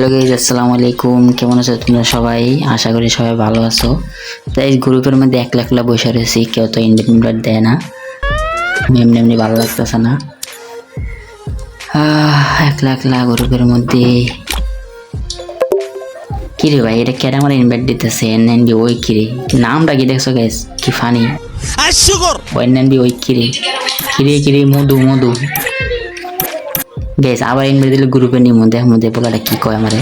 Hello guys আসসালামু আলাইকুম। কেমন আছো তোমরা সবাই? আশা করি সবাই ভালো আছো। তাই গ্রুপের মধ্যে একলা একলা বসে রয়েছি কেউ তো ইন্ডিপেন্ডেন্ট দেয় না। এমনি এমনি ভালো লাগতেছে না। আহ, একলা একলা গ্রুপের মধ্যে। কিরে ভাই এটা কেন আমার ইনভাইট দিতেছে? এন এন বি ওই কিরে? নামটা কি দেখছ গাইজ কি ফানি ওই এন এন বি ওই কিরে? কিরে কিরে মধু মধু। গেস আবার ইনভাইট দিলে গ্রুপে নিয়ে মধ্যে মধ্যে বলাটা কি কয় আমারে।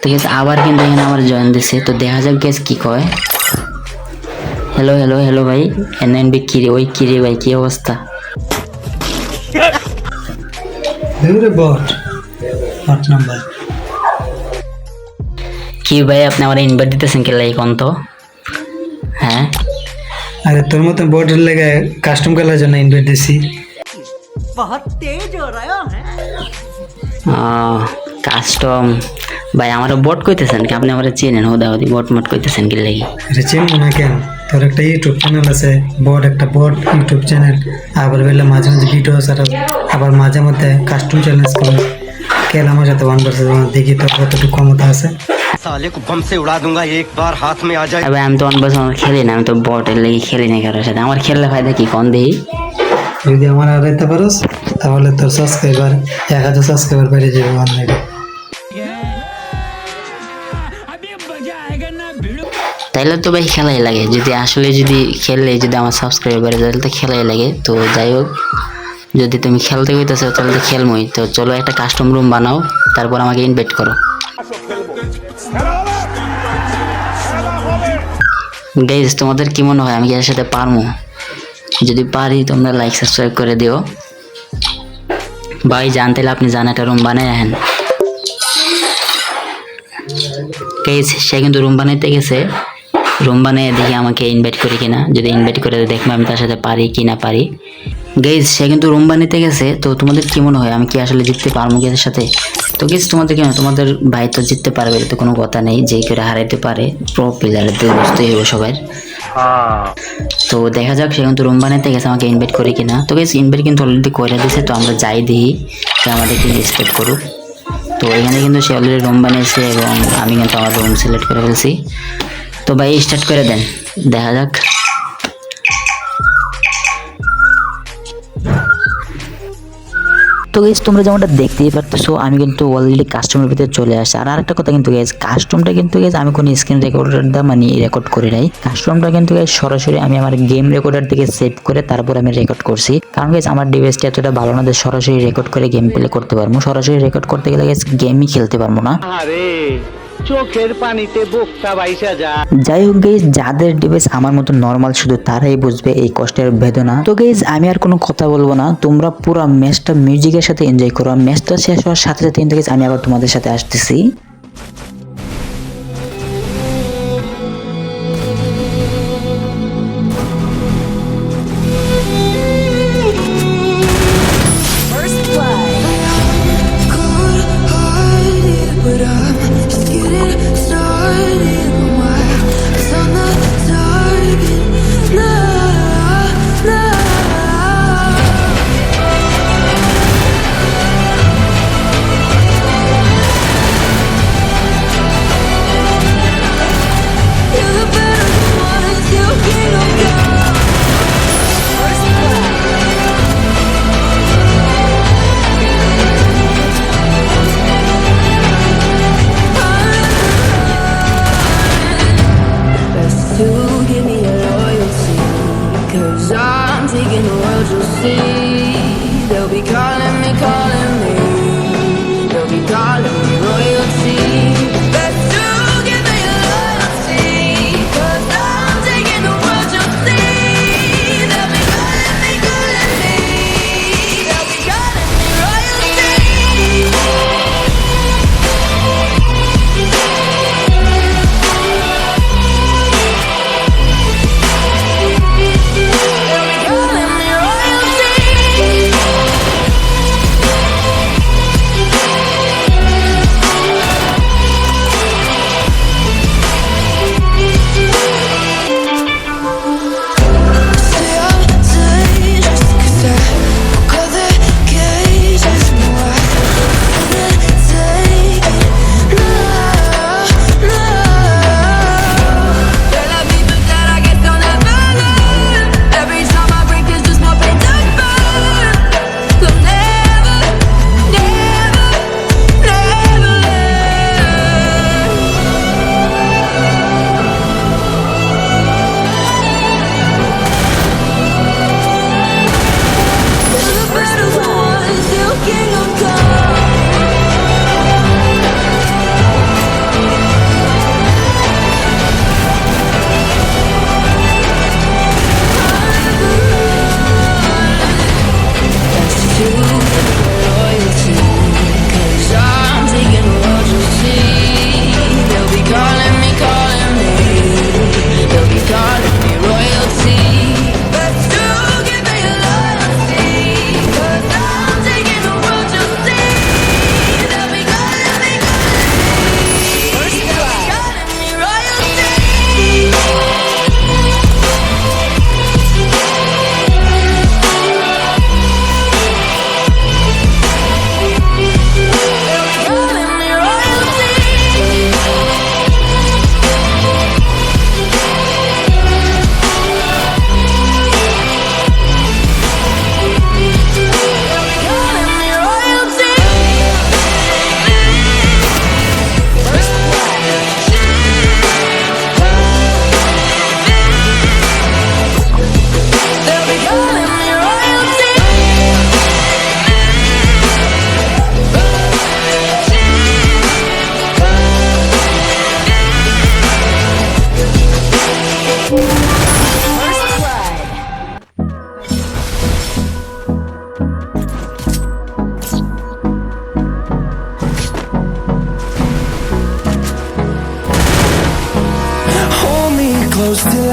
তো গেস আবার কিন্তু এখানে আমার জয়েন দিছে তো দেখা যাক গেস কি কয়। হ্যালো হ্যালো হ্যালো ভাই এন এন বি কিরে ওই কিরে ভাই কি অবস্থা. কি ভাই আপনি আমার ইনভাইট দিতেছেন কে লাই কোন তো হ্যাঁ? আরে তোর মতো বোর্ডের লেগে কাস্টম খেলার জন্য ইনভাইট দিছি। কাস্টম ভাই আমার বট কইতেছেন কি আপনি আমার চেনেন হোদা হোদি বট মট কইতেছেন কি লাগি আরে চিনবো না কেন তোর একটা ইউটিউব চ্যানেল আছে বট একটা বট ইউটিউব চ্যানেল আবার বেলা মাঝে মাঝে ভিডিও ছাড়া আবার মাঝে মধ্যে কাস্টম চ্যালেঞ্জ করে খেল আমার সাথে ওয়ান ভার্সেস ওয়ান দেখি তোর কতটুকু ক্ষমতা আছে साले को बम से उड़ा दूंगा एक बार हाथ में आ जाए তবে আমি তো অন বছর আমার খেলি না আমি তো বটের লেগে খেলি না কারোর সাথে আমার খেললে ফায়দা কি কন দেই যদি আমার হারাইতে পারোস, তাহলে তোর সাবস্ক্রাইবার এক হাজার সাবস্ক্রাইবার বেড়ে যাবে অনলাইনে তাইলে তো ভাই খেলাই লাগে, যদি আসলে যদি খেললে, যদি আমার সাবস্ক্রাইবার তাহলে তো খেলাই লাগে। তো যাই হোক, যদি তুমি খেলতে হইতেছো তাহলে তো খেলমই। তো চলো একটা কাস্টম রুম বানাও, তারপর আমাকে ইনভাইট করো। গাইজ তোমাদের কি মনে হয়, আমি এর সাথে পারব যদি পারি তোমরা লাইক সাবস্ক্রাইব করে দিও। ভাই, জানতে আপনি জান, একটা রুম বানায় আহেন। সে কিন্তু রুম বানাইতে গেছে। রুম বানিয়ে দেখি আমাকে ইনভাইট করে কিনা। যদি ইনভাইট করে দেখব আমি তার সাথে পারি কি না পারি। গাইজ সে কিন্তু রুম বানাইতে গেছে। তো তোমাদের কি মনে হয়? আমি কি আসলে জিততে পারব এর সাথে? তো গেছ তোমাদের কেন তোমাদের ভাই তো জিততে পারবে তো কোনো কথা নেই। যে করে হারাইতে পারে প্রো প্লেয়ার তো বুঝতেই হবে সবাই। তো দেখা যাক, সে কিন্তু রুম বানাইতে গেছে, আমাকে ইনভাইট করে কিনা। তো গেছে ইনভাইট কিন্তু অলরেডি করে দিয়েছে তো আমরা যাই দিই যে আমাদেরকে রেসপেক্ট করুক। তো এখানে কিন্তু সে অলরেডি রুম বানিয়েছে এবং আমি কিন্তু আমার রুম সিলেক্ট করে ফেলছি। তো ভাই স্টার্ট করে দেন। দেখা যাক। তো গেছ তোমরা যেমনটা দেখতেই পারতেছো, আমি কিন্তু অলরেডি কাস্টমের ভিতরে চলে আসছি আর আরেকটা কথা কিন্তু গেছে কাস্টমটা কিন্তু গেছে আমি কোনো স্ক্রিন রেকর্ডার দা মানে রেকর্ড করে নাই। কাস্টমটা কিন্তু গেছে সরাসরি আমি আমার গেম রেকর্ডার থেকে সেভ করে তারপর আমি রেকর্ড করছি। কারণ গেছে আমার ডিভাইসটা এতটা ভালো না যে সরাসরি রেকর্ড করে গেম প্লে করতে পারব। সরাসরি রেকর্ড করতে গেলে গেস গেমই খেলতে পারব না। চোখের পানিতে বাইসা যাই হোক গেইজ যাদের ডিভাইস আমার মতো নর্মাল শুধু তারাই বুঝবে এই কষ্টের বেদনা। তো গেইজ আমি আর কোনো কথা বলব না, তোমরা পুরো ম্যাচটা মিউজিকের সাথে এনজয় করো। ম্যাচটা শেষ হওয়ার সাথে সাথে আমি আবার তোমাদের সাথে আসতেছি।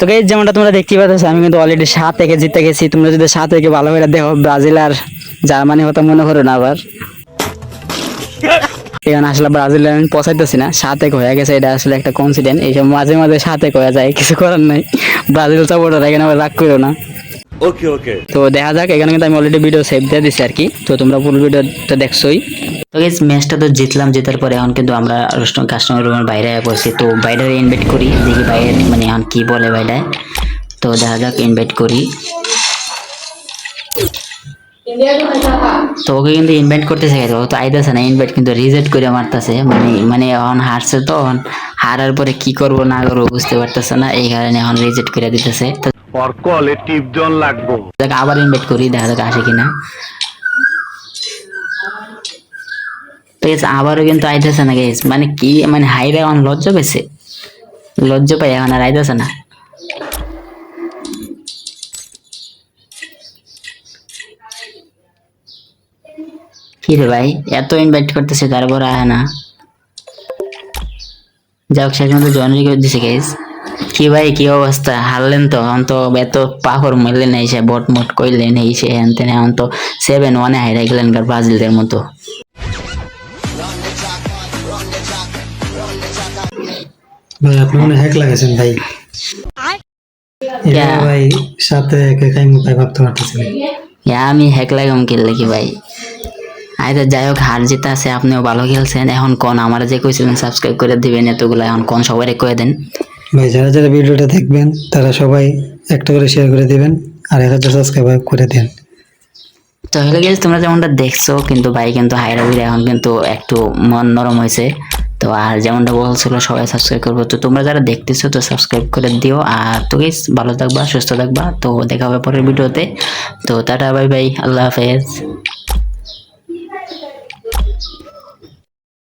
তো এই যেমনটা তোমরা দেখতে পাচ্ছ আমি কিন্তু অলরেডি সাত একে জিতে গেছি। তোমরা যদি সাত একে ভালো করে দেখো, ব্রাজিল আর জার্মানি হতো মনে করো না আবার। এখানে আসলে ব্রাজিল আমি পছাইতেছি না, সাত এক হয়ে গেছে, এটা আসলে একটা কনসিডেন্ট এইসব মাঝে মাঝে সাত এক হয়ে যায়, কিছু করার নাই। ব্রাজিল সাপোর্টার এখানে আবার রাগ করো না। ওকে ওকে তো দেখা যাক এখানে কিন্তু আমি অলরেডি ভিডিও সেভ দিয়ে দিছি আর কি। তো তোমরা ফুল ভিডিওটা দেখছোই। তো গেস ম্যাচটা তো জিতলাম জেতার পরে এখন কিন্তু আমরা কাস্টমার রুমের বাইরে পড়ছি। তো বাইরে ইনভাইট করি দেখি বাইরে মানে এখন কি বলে বাইরে। তো দেখা যাক ইনভাইট করি। তো ওকে কিন্তু ইনভাইট করতেছে গেছে ও তো আইতেছে না ইনভাইট কিন্তু রিজেক্ট করে মারতেছে। মানে মানে এখন হারছে তো এখন হারার পরে কি করব না করব বুঝতে পারতেছে না এই কারণে এখন রিজেক্ট করে দিতেছে। তো ওর কলে টিপজন লাগবো। দেখ, আবার ইনভাইট করি, দেখা আসে কিনা। আবারও কিন্তু আইতেছে না গেস মানে কি মানে হাইরে এখন পেয়েছে পাই এখন আর আইতেছে না। কি রে ভাই, এত ইনভাইট করতেছে, তারপর আয় না। যাক, শেষ মতো জয়েন দিছে কি ভাই কি অবস্থা? হারলেন তো এখন তো এত পাহর মারলেন এই সে বট মট কইলেন এই সে হ্যান তেন এখন তো সেভেন ওয়ানে হাইরা গেলেন কার ব্রাজিলদের মতো। ভাই আপনি মনে হ্যাক লাগাইছেন ভাই। ভাই সাথে একে ভাই ভাবতে পারতেছি আমি হ্যাক লাগাম খেললে কি ভাই? আচ্ছা যাই হোক হার জিতে আছে আপনিও ভালো খেলছেন। এখন কোন আমার যে কইছিলেন সাবস্ক্রাইব করে দিবেন এতগুলো এখন কোন সবাই করে দেন। ভাই, যারা যারা ভিডিওটা দেখবেন, তারা সবাই একটা করে শেয়ার করে দিবেন আর এক হাজার সাবস্ক্রাইব করে দেন। তো হলে গেছে তোমরা যেমনটা দেখছ, কিন্তু ভাই কিন্তু হাইরা বিরা এখন কিন্তু একটু মন নরম হয়েছে। তো আর যেমনটা বলছিল, সবাই সাবস্ক্রাইব করব। তো তোমরা যারা দেখতেছো, তো সাবস্ক্রাইব করে দিও। আর তো গেস ভালো থাকবা, সুস্থ থাকবা। তো দেখা হবে পরের ভিডিওতে। তো টাটা বাই বাই আল্লাহ হাফেজ।